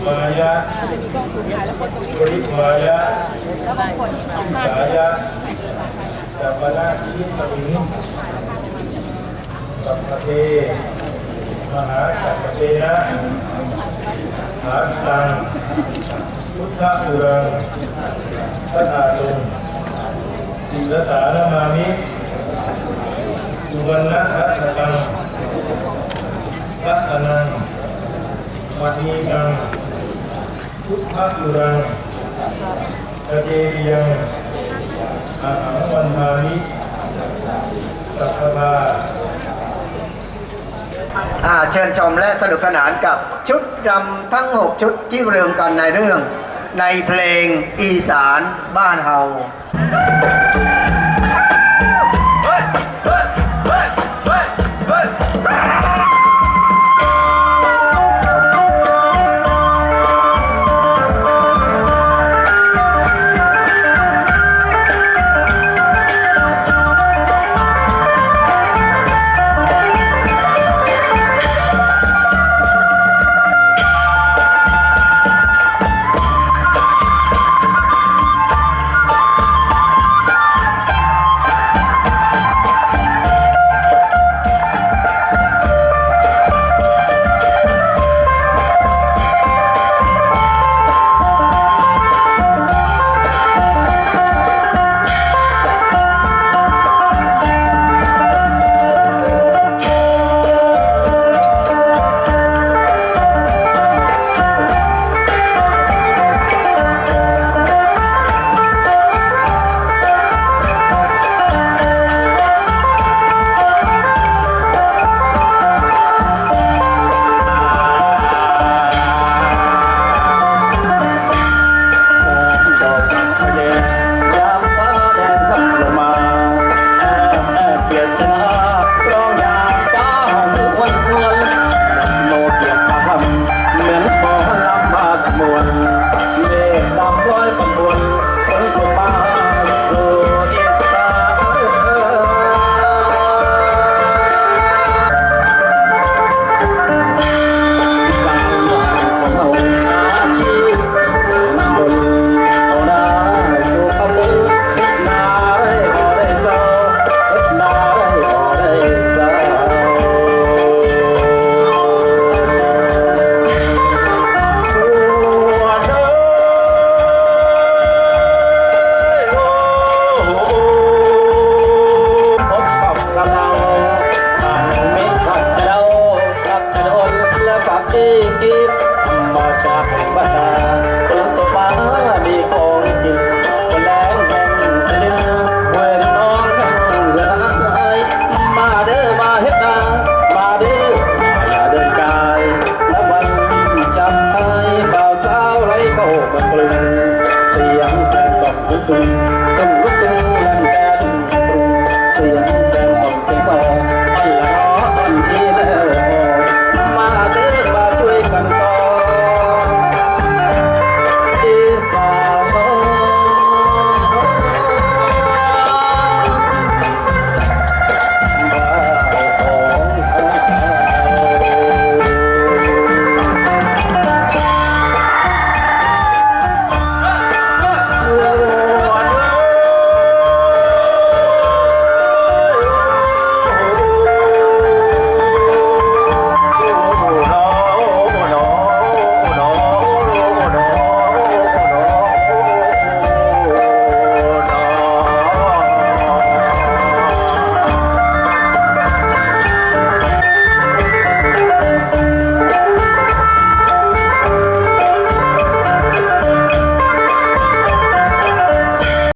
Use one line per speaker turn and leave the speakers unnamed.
มมาสัมพุทธัสสะนะโมตัสสะภะคะวะโตอะระหะโตสัมมาสัมพุทธัสสะนะโมตัสสะภะคะวะโตอะระหะโตสัมมาสัมพุทธัสสะปุริมายะอัคคินายะปัจฉิมายะอุตรายะอิมายะปุริมายะแล้วบางคนสองข้างสายะจัปนาทิปนิสัพพเทมหาสัพพเทนะหาตังพุทธอุรังทัตตาตุงสิลสานามามิสุวรรณทัตตังทัตตนัง มณีนังพุทธะยุรังตะเจริยังอาหังวันมานิสัพพา
อาเชิญชมและสนุกสนานกับชุดรำทั้ง 6 ชุดที่เรื่องกันในเรื่อง ในเพลงอีสานบ้านเฮาเฮ้ยเฮ้ยเฮ้ยเฮ้ย
โตมันกลึงเสียงแต่ตกทุกคืน